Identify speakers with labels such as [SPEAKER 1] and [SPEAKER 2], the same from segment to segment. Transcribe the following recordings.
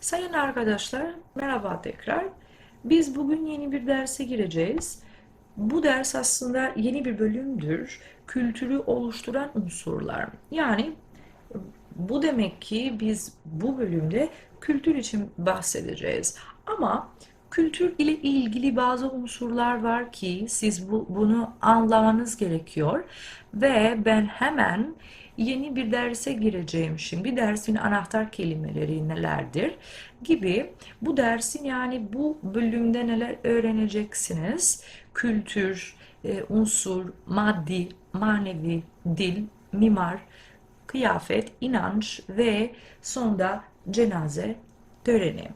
[SPEAKER 1] Sayın arkadaşlar, merhaba tekrar. Biz bugün yeni bir derse gireceğiz. Bu ders aslında yeni bir bölümdür. Kültürü oluşturan unsurlar. Yani bu demek ki biz bu bölümde kültür için bahsedeceğiz. Ama kültür ile ilgili bazı unsurlar var ki siz bu, bunu anlamanız gerekiyor. Ve ben hemen yeni bir derse gireceğim şimdi. Dersin anahtar kelimeleri nelerdir gibi. Bu dersin yani bu bölümde neler öğreneceksiniz? Kültür, e, unsur, maddi, manevi, dil, mimar, kıyafet, inanç ve sonunda cenaze töreni.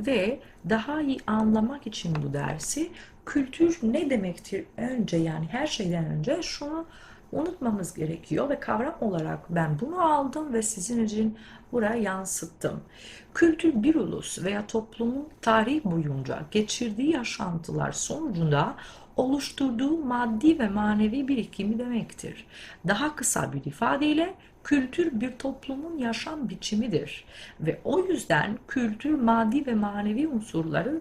[SPEAKER 1] Ve daha iyi anlamak için bu dersi kültür ne demektir önce yani her şeyden önce şunu unutmamız gerekiyor ve kavram olarak ben bunu aldım ve sizin için buraya yansıttım. Kültür bir ulus veya toplumun tarih boyunca geçirdiği yaşantılar sonucunda oluşturduğu maddi ve manevi birikimi demektir. Daha kısa bir ifadeyle kültür bir toplumun yaşam biçimidir ve o yüzden kültür maddi ve manevi unsurları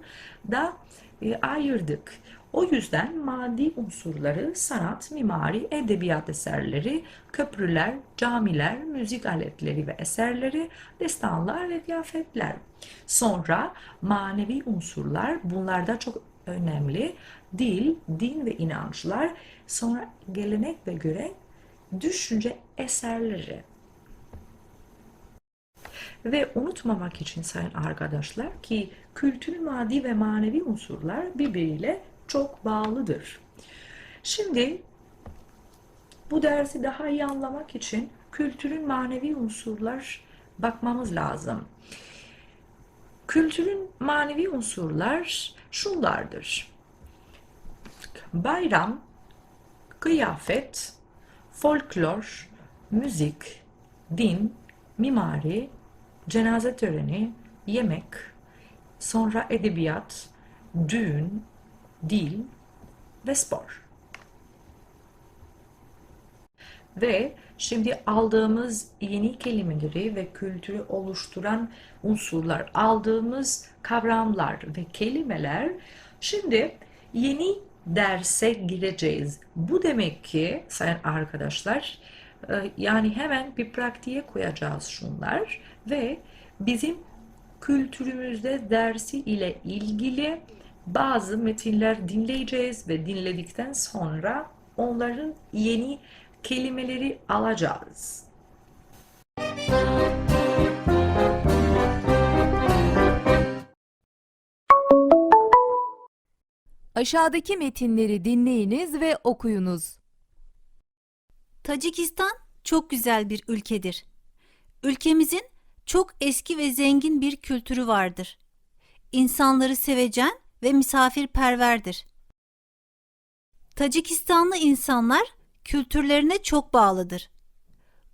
[SPEAKER 1] da e, ayırdık. O yüzden maddi unsurları sanat, mimari, edebiyat eserleri, köprüler, camiler, müzik aletleri ve eserleri, destanlar ve kıyafetler. Sonra manevi unsurlar bunlarda çok önemli. Dil, din ve inançlar, sonra gelenek ve göre düşünce eserleri. Ve unutmamak için sayın arkadaşlar ki kültür, maddi ve manevi unsurlar birbiriyle çok bağlıdır. Şimdi bu dersi daha iyi anlamak için kültürün manevi unsurlar bakmamız lazım. Kültürün manevi unsurlar şunlardır. Bayram, kıyafet, folklor, müzik, din, mimari, cenaze töreni, yemek, sonra edebiyat, düğün, dil ve spor. Ve şimdi aldığımız yeni kelimeleri ve kültürü oluşturan unsurlar, aldığımız kavramlar ve kelimeler şimdi yeni derse gireceğiz. Bu demek ki sayın arkadaşlar e, yani hemen bir pratiğe koyacağız şunlar ve bizim kültürümüzde dersi ile ilgili bazı metinler dinleyeceğiz ve dinledikten sonra onların yeni kelimeleri alacağız.
[SPEAKER 2] Aşağıdaki metinleri dinleyiniz ve okuyunuz.
[SPEAKER 3] Tacikistan çok güzel bir ülkedir. Ülkemizin çok eski ve zengin bir kültürü vardır. İnsanları sevecen ve misafirperverdir. Tacikistanlı insanlar kültürlerine çok bağlıdır.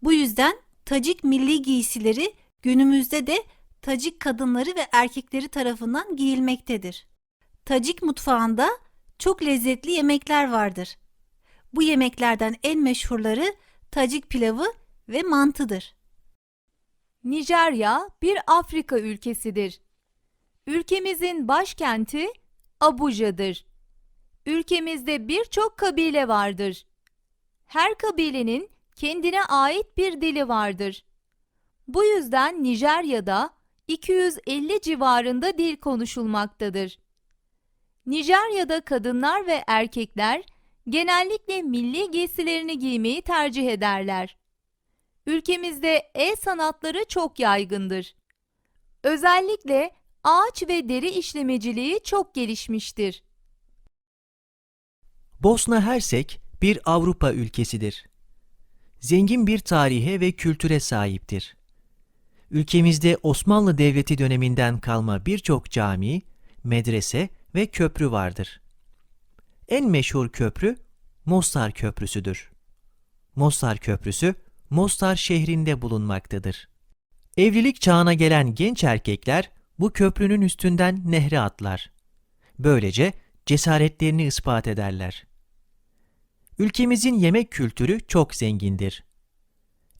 [SPEAKER 3] Bu yüzden Tacik milli giysileri günümüzde de Tacik kadınları ve erkekleri tarafından giyilmektedir. Tacik mutfağında çok lezzetli yemekler vardır. Bu yemeklerden en meşhurları Tacik pilavı ve mantıdır.
[SPEAKER 2] Nijerya bir Afrika ülkesidir. Ülkemizin başkenti Abuja'dır. Ülkemizde birçok kabile vardır. Her kabilenin kendine ait bir dili vardır. Bu yüzden Nijerya'da 250 civarında dil konuşulmaktadır. Nijerya'da kadınlar ve erkekler genellikle milli giysilerini giymeyi tercih ederler. Ülkemizde el sanatları çok yaygındır. Özellikle ağaç ve deri işlemeciliği çok gelişmiştir.
[SPEAKER 4] Bosna Hersek bir Avrupa ülkesidir. Zengin bir tarihe ve kültüre sahiptir. Ülkemizde Osmanlı Devleti döneminden kalma birçok cami, medrese ve köprü vardır. En meşhur köprü Mostar Köprüsü'dür. Mostar Köprüsü Mostar şehrinde bulunmaktadır. Evlilik çağına gelen genç erkekler bu köprünün üstünden nehre atlar. Böylece cesaretlerini ispat ederler. Ülkemizin yemek kültürü çok zengindir.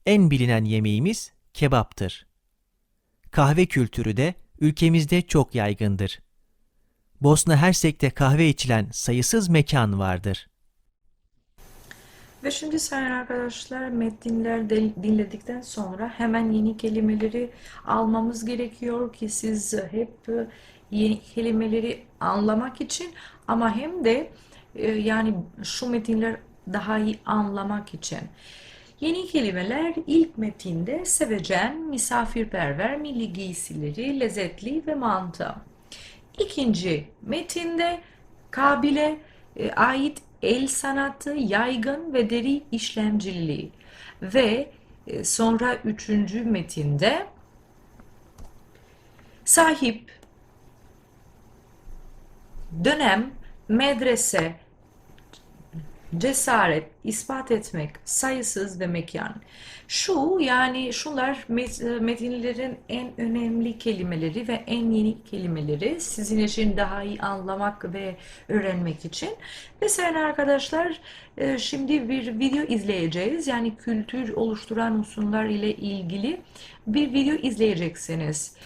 [SPEAKER 4] En bilinen yemeğimiz kebaptır. Kahve kültürü de ülkemizde çok yaygındır. Bosna Hersek'te kahve içilen sayısız mekan vardır.
[SPEAKER 1] Ve şimdi sayın arkadaşlar metinler dinledikten sonra hemen yeni kelimeleri almamız gerekiyor ki siz hep e, yeni kelimeleri anlamak için ama hem de e, yani şu metinler daha iyi anlamak için. Yeni kelimeler ilk metinde sevecen, misafirperver, milli giysileri, lezzetli ve mantı. İkinci metinde kabile e, ait el sanatı, yaygın ve deri işlemciliği. Ve e, sonra üçüncü metinde sahip, dönem, medrese, cesaret, ispat etmek, sayısız ve mekan. Şu yani şunlar met- metinlerin en önemli kelimeleri ve en yeni kelimeleri sizin için daha iyi anlamak ve öğrenmek için. Ve sayın arkadaşlar e, şimdi bir video izleyeceğiz. Yani kültür oluşturan unsurlar ile ilgili bir video izleyeceksiniz.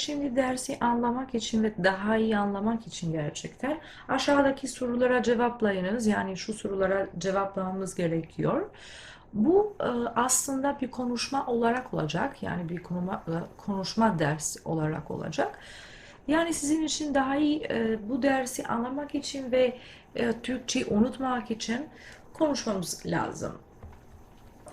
[SPEAKER 1] Şimdi dersi anlamak için ve daha iyi anlamak için gerçekten aşağıdaki sorulara cevaplayınız. Yani şu sorulara cevaplamamız gerekiyor. Bu e, aslında bir konuşma olarak olacak. Yani bir e, konuşma dersi olarak olacak. Yani sizin için daha iyi e, bu dersi anlamak için ve Türkçeyi unutmak için konuşmamız lazım.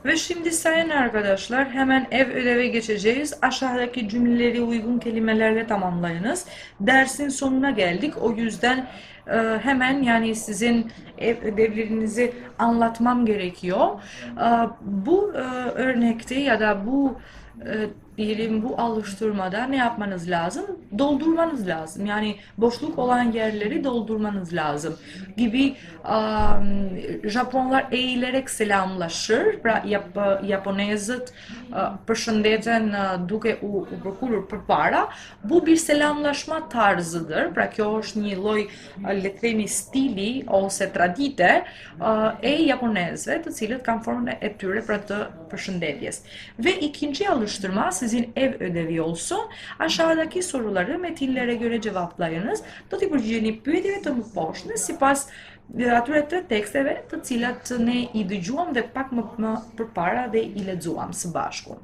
[SPEAKER 1] Ve şimdi sayın arkadaşlar hemen ev ödevi geçeceğiz. Aşağıdaki cümleleri uygun kelimelerle tamamlayınız. Dersin sonuna geldik. O yüzden e, hemen yani sizin ev ödevlerinizi anlatmam gerekiyor. E, bu e, örnekte ya da bu e, diyelim bu alıştırmada ne yapmanız lazım? Doldurmanız lazım. Yani boşluk olan yerleri doldurmanız lazım. Gibi um, Japonlar eğilerek selamlaşır. Pra Jap Japonezët uh, përshëndeten duke u, u përkulur përpara. Bu bir selamlaşma tarzıdır. Pra kjo është një lloj uh, le të themi stili ose tradite uh, e japonezëve, të cilët kanë formën e tyre për të përshëndetjes. Ve ikinci alıştırma sizin ev ödevi olsun. Aşağıdaki soruları metinlere göre cevaplayınız. Do t'i përgjigjeni pyetjeve të mëposhtme sipas atyre të teksteve të cilat ne i dëgjuam dhe pak më, më përpara dhe i lexuam së bashku.